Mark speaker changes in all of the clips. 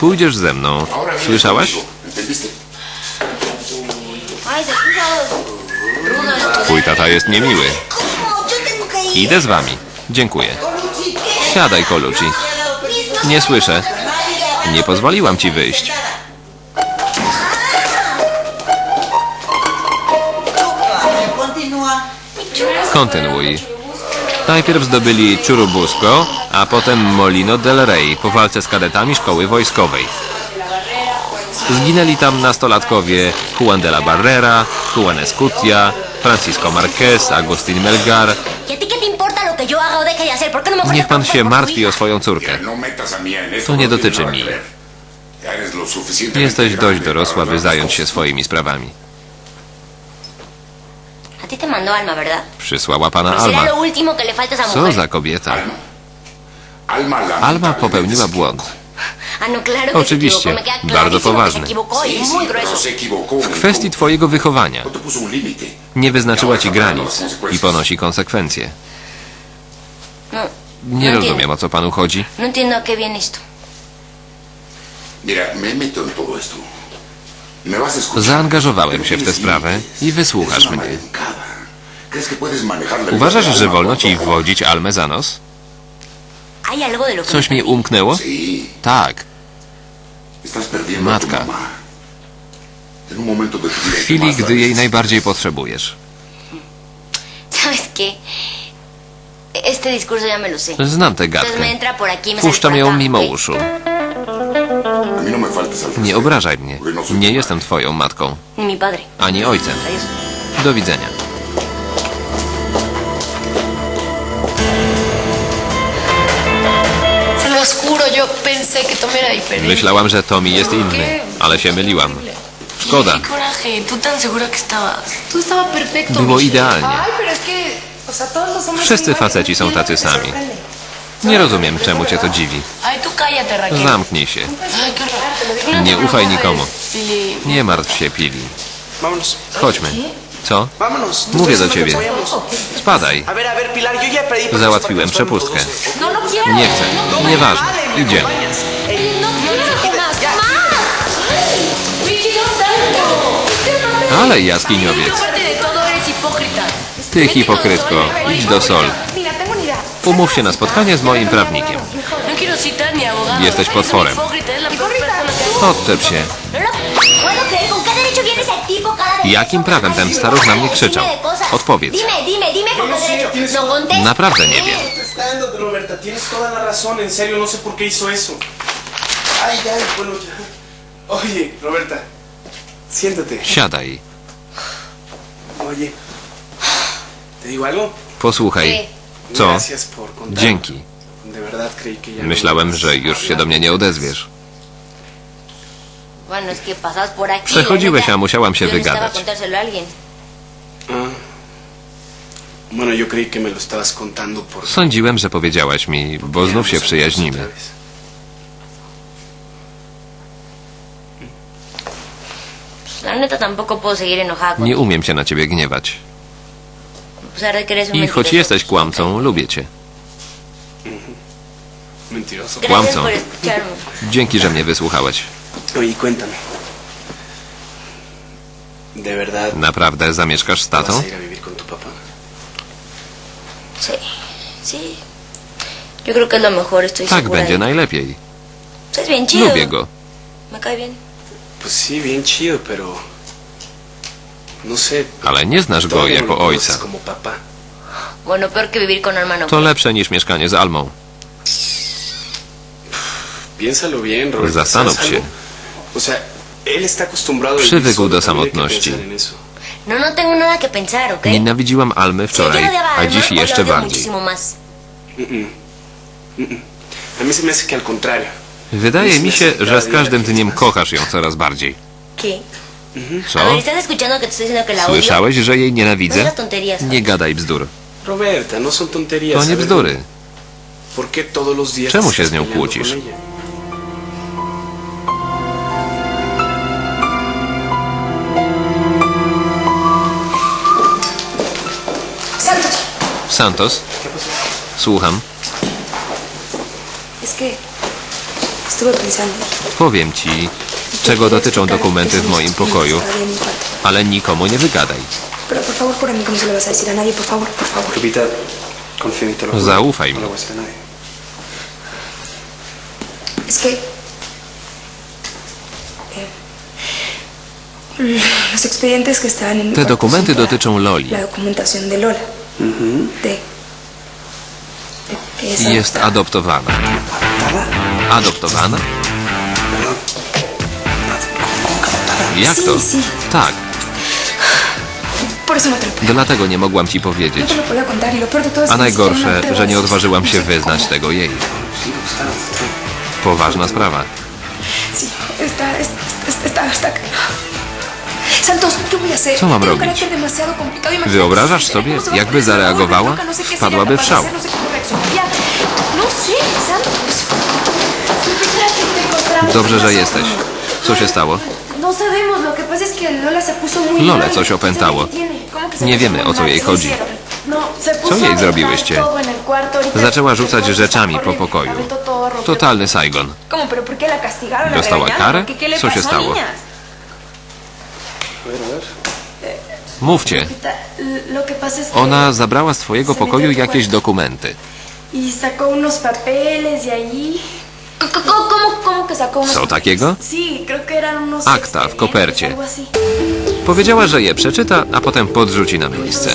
Speaker 1: Pójdziesz ze mną. Słyszałaś? Twój tata jest niemiły. Idę z wami. Dziękuję. Siadaj, Kolucci. Nie słyszę. Nie pozwoliłam ci wyjść. Kontynuuj. Najpierw zdobyli Churubusco, a potem Molino del Rey po walce z kadetami szkoły wojskowej. Zginęli tam nastolatkowie Juan de la Barrera, Juan Escutia, Francisco Marquez, Agustín Melgar.
Speaker 2: ¿Y a ti qué te importa lo que yo haga o deje de hacer? ¿Por qué no mejor
Speaker 1: Niech pan się martwi o swoją córkę. To nie dotyczy
Speaker 3: suficientemente
Speaker 1: Jesteś dość dorosła, by zająć się swoimi sprawami. Przysłała pana Alma. Co za kobieta?
Speaker 3: Alma.
Speaker 1: Popełniła błąd. Oczywiście, bardzo poważny. W kwestii twojego wychowania. Nie wyznaczyła ci granic i ponosi konsekwencje.
Speaker 2: No,
Speaker 1: Nie
Speaker 2: no
Speaker 1: rozumiem, o co panu chodzi.
Speaker 2: No.
Speaker 1: Zaangażowałem się w tę sprawę i wysłuchasz mnie.
Speaker 3: maleducada. ¿Crees que puedes manejar la vida
Speaker 1: Uważasz, że wolno ci wwodzić Almę za nos?
Speaker 2: Hay algo de lo que
Speaker 1: Coś mi umknęło? Tak. Matka. W chwili, gdy jej najbardziej potrzebujesz. Znam tę gadkę. Puszczam ją mimo uszu.
Speaker 3: No
Speaker 1: Nie obrażaj mnie.
Speaker 3: no
Speaker 1: Nie jestem twoją matką. Ani ojcem. Do widzenia. Myślałam, że Tommy jest inny, ale się myliłam. Szkoda. Było idealnie. Wszyscy faceci są tacy
Speaker 4: te
Speaker 1: sami. Nie rozumiem, czemu cię to dziwi. Zamknij się. Nie ufaj nikomu. Nie martw się, Pili. Chodźmy. Co? Mówię do ciebie. Spadaj. Załatwiłem przepustkę.
Speaker 5: No, no.
Speaker 1: Nie chcę. Nieważne. Idziemy.
Speaker 5: No quiero más. ¡Más! ¡Richie, Dios santo!
Speaker 1: Ale jaskiniowiec. Ty hipokrytko. Idź do Sol. Umów się na spotkanie z moim prawnikiem. Jesteś potworem.
Speaker 5: una hipócrita,
Speaker 1: Jakim prawem ten staruch na mnie krzyczał? Odpowiedz.
Speaker 2: Dime, dime, dime con
Speaker 6: No
Speaker 2: No.
Speaker 1: Naprawdę nie wiem.
Speaker 6: contestando, Roberta, tienes toda la razón, en serio, no sé por qué hizo eso. Ay, ay, bueno, ya. Oye, Roberta, siéntate.
Speaker 1: Siadaj.
Speaker 6: Oye, ¿te digo algo?
Speaker 1: Posłuchaj. Co?
Speaker 6: Gracias por contar.
Speaker 1: Dzięki.
Speaker 6: De verdad creí que ya no
Speaker 1: Myślałem, że już się do mnie nie odezwiesz.
Speaker 2: Bueno, es que pasabas por aquí.
Speaker 1: Przechodziłeś, a musiałam się wygadać.
Speaker 6: Ah.
Speaker 1: Sądziłem, że powiedziałaś mi, bo znów się przyjaźnimy. Nie umiem się na ciebie gniewać. I choć jesteś kłamcą, lubię cię. Kłamcą. Dzięki, że mnie wysłuchałeś.
Speaker 6: Oye, cuéntame. ¿De verdad
Speaker 1: Naprawdę zamieszkasz z tatą?
Speaker 6: vas a ir a vivir con tu papá?
Speaker 2: Sí, sí. Yo creo que es lo mejor, estoy
Speaker 1: Tak
Speaker 2: segura.
Speaker 1: będzie
Speaker 2: de-
Speaker 1: najlepiej.
Speaker 2: Es bien chido.
Speaker 1: Lubię go.
Speaker 2: Me cae bien.
Speaker 6: Pues sí, bien chido, pero... No sé.
Speaker 1: Ale nie znasz go
Speaker 6: todavía no
Speaker 1: jako
Speaker 6: lo conoces
Speaker 1: ojca.
Speaker 6: como papá.
Speaker 2: Bueno, peor que vivir con hermano.
Speaker 1: To lepsze niż mieszkanie z Almą.
Speaker 6: Piénsalo bien, Roberto.
Speaker 1: Zastanów
Speaker 6: ¿sabes
Speaker 1: się.
Speaker 6: algo?
Speaker 1: Przywykł do
Speaker 6: que
Speaker 1: samotności.
Speaker 2: No, no tengo nada que pensar, ¿ok?
Speaker 1: Nienawidziłam Almy wczoraj,
Speaker 2: a
Speaker 1: dziś jeszcze
Speaker 2: odio
Speaker 1: bardziej.
Speaker 2: muchísimo más.
Speaker 6: A mí se me hace que al contrario.
Speaker 1: Wydaje mi się, że z każdym dniem kochasz ją coraz bardziej.
Speaker 2: ¿Qué?
Speaker 1: Co? Słyszałeś, że jej
Speaker 2: No
Speaker 1: nienawidzę?
Speaker 2: tonterías.
Speaker 1: Nie gadaj bzdur.
Speaker 6: No.
Speaker 1: To nie bzdury.
Speaker 6: ¿Por qué todos los días
Speaker 1: Czemu się z nią kłócisz?
Speaker 4: Santos?
Speaker 1: Słucham. Powiem ci, czego dotyczą dokumenty w moim pokoju, ale nikomu nie wygadaj.
Speaker 7: No.
Speaker 1: Zaufaj
Speaker 8: No
Speaker 1: mi.
Speaker 7: que. eh,
Speaker 1: Te dokumenty dotyczą Loli.
Speaker 7: De. De. que es
Speaker 1: Jest adoptowana.
Speaker 8: ¿Adoptada?
Speaker 1: Adoptowana?
Speaker 8: Perdón. ¿Cómo que adoptada?
Speaker 1: Jak to? Tak,
Speaker 7: Por eso no te lo podía.
Speaker 1: dlatego nie mogłam ci
Speaker 7: No
Speaker 1: powiedzieć.
Speaker 7: te lo podía contar y lo peor de todo es
Speaker 1: A
Speaker 7: que ni siquiera me
Speaker 1: najgorsze,
Speaker 7: atrevo
Speaker 1: że nie
Speaker 7: decir-
Speaker 1: odważyłam
Speaker 7: no
Speaker 1: się
Speaker 7: sé
Speaker 1: wyznać
Speaker 7: cómo.
Speaker 1: tego jej.
Speaker 8: Sí, está, está.
Speaker 1: Poważna sprawa.
Speaker 7: Sí, está, es- es- está, está.
Speaker 1: Co mam robić? Wyobrażasz sobie, jakby zareagowała?
Speaker 7: no
Speaker 1: Wpadłaby w szał.
Speaker 7: no. No.
Speaker 1: Dobrze, że jesteś. Co się stało? Lole coś opętało.
Speaker 4: ¿Qué tiene? ¿Cómo que se
Speaker 1: Nie wiemy, o co jej
Speaker 4: ¿Qué
Speaker 1: chodzi. Co jej zrobiłyście? Zaczęła rzucać rzeczami po pokoju. Totalny Saigon.
Speaker 7: ¿Cómo? ¿Pero por qué la castigaron? ¿La
Speaker 1: ¿Dostała karę?
Speaker 7: ¿Qué, qué le
Speaker 1: Co się stało?
Speaker 7: niñas?
Speaker 8: A ver, a ver.
Speaker 1: Mówcie. Ona zabrała z twojego pokoju jakieś dokumenty.
Speaker 4: y sacó unos papeles de allí. ¿Cómo, cómo, cómo que sacó unos
Speaker 1: Co takiego? Akta w kopercie. Powiedziała, że je przeczyta, a potem podrzuci na miejsce.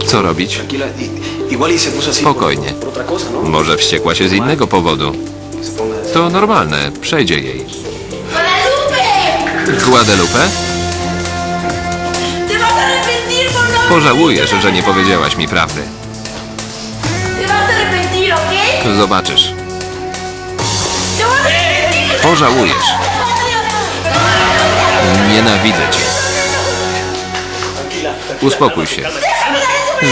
Speaker 4: Y.
Speaker 1: Co robić? Spokojnie. Może wściekła się z innego powodu. To normalne, przejdzie jej. Guadalupe?
Speaker 4: ¡Te vas a arrepentir por no!
Speaker 1: Pożałujesz, że nie powiedziałaś mi prawdy.
Speaker 4: ¡Te vas a arrepentir, ¿ok?
Speaker 1: Zobaczysz. Pożałujesz. Nienawidzę cię. Uspokój się.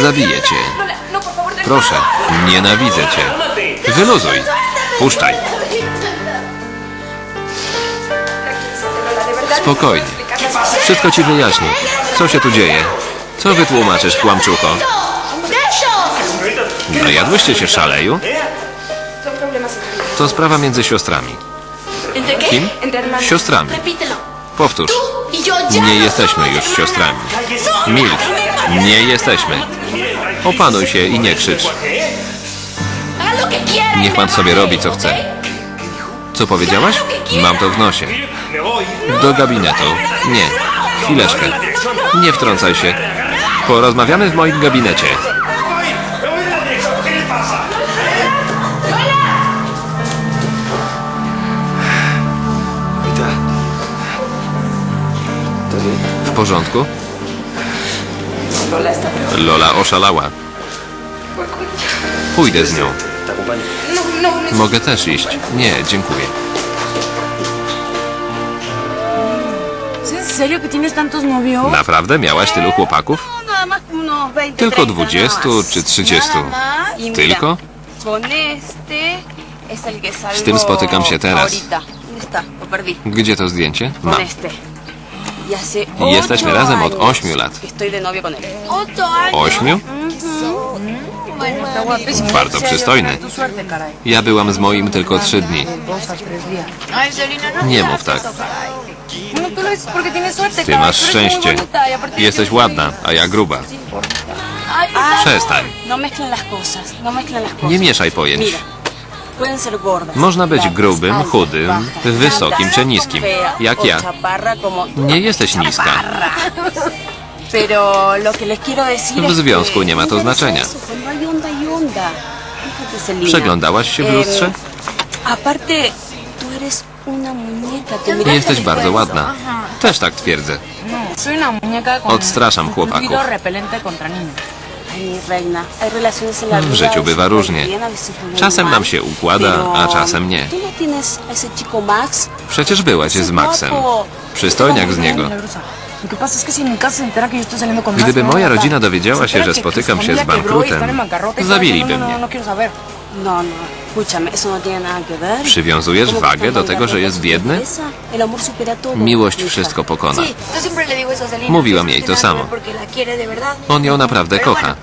Speaker 1: Zabiję cię. Proszę, nienawidzę cię. Wyluzuj. Puszczaj. Spokojnie.
Speaker 7: no.
Speaker 1: Wszystko ci wyjaśnię. Co się tu dzieje? Co wytłumaczysz, kłamczucho? Najadłyście się szaleju? To sprawa między siostrami. Kim? Siostrami. Powtórz. Nie
Speaker 5: no
Speaker 1: jesteśmy już siostrami. Milcz. Nie jesteśmy. Opanuj się i nie krzycz. Niech pan sobie robi co chce. Co powiedziałaś? Mam to w nosie. Do gabinetu. Nie. Chwileczkę. Nie wtrącaj się. Porozmawiamy w moim gabinecie. W porządku?
Speaker 7: Lola
Speaker 1: oszalała. Pójdę z nią.
Speaker 7: No, no, no.
Speaker 1: Mogę też iść. Nie, dziękuję.
Speaker 5: ¿Es en serio que tienes tantos novios?
Speaker 1: Naprawdę miałaś tylu chłopaków?
Speaker 5: Nada más que unos 20,
Speaker 1: Tylko
Speaker 5: 30
Speaker 1: 20
Speaker 5: nada más.
Speaker 1: czy 30?
Speaker 5: Nada más. Y mira,
Speaker 1: Tylko? Z tym spotykam się teraz. Gdzie to zdjęcie? Mam. Jesteśmy razem od
Speaker 5: años
Speaker 1: ośmiu lat. Ośmiu? Bardzo przystojny. Ja byłam z moim tylko trzy dni. Nie mów tak. Ty masz szczęście. Jesteś ładna, a ja gruba. Przestań.
Speaker 5: No no.
Speaker 1: Nie mieszaj pojęć. Można być grubym, chudym, wysokim czy niskim. Jak ja. Nie jesteś niska. W związku nie ma to
Speaker 5: no
Speaker 1: znaczenia.
Speaker 5: no y.
Speaker 1: Przeglądałaś się w lustrze? Jesteś bardzo ładna. Też tak twierdzę.
Speaker 9: Con
Speaker 1: Odstraszam chłopaków. W życiu bywa różnie. Czasem nam się układa, a czasem nie. Przecież byłaś z Maxem. Przystojniak z niego. Gdyby moja rodzina dowiedziała się, że spotykam się z bankrutem, zabiliby mnie. Przywiązujesz wagę do tego, że jest biedny? Miłość wszystko pokona. Mówiłam jej to samo. On ją naprawdę kocha.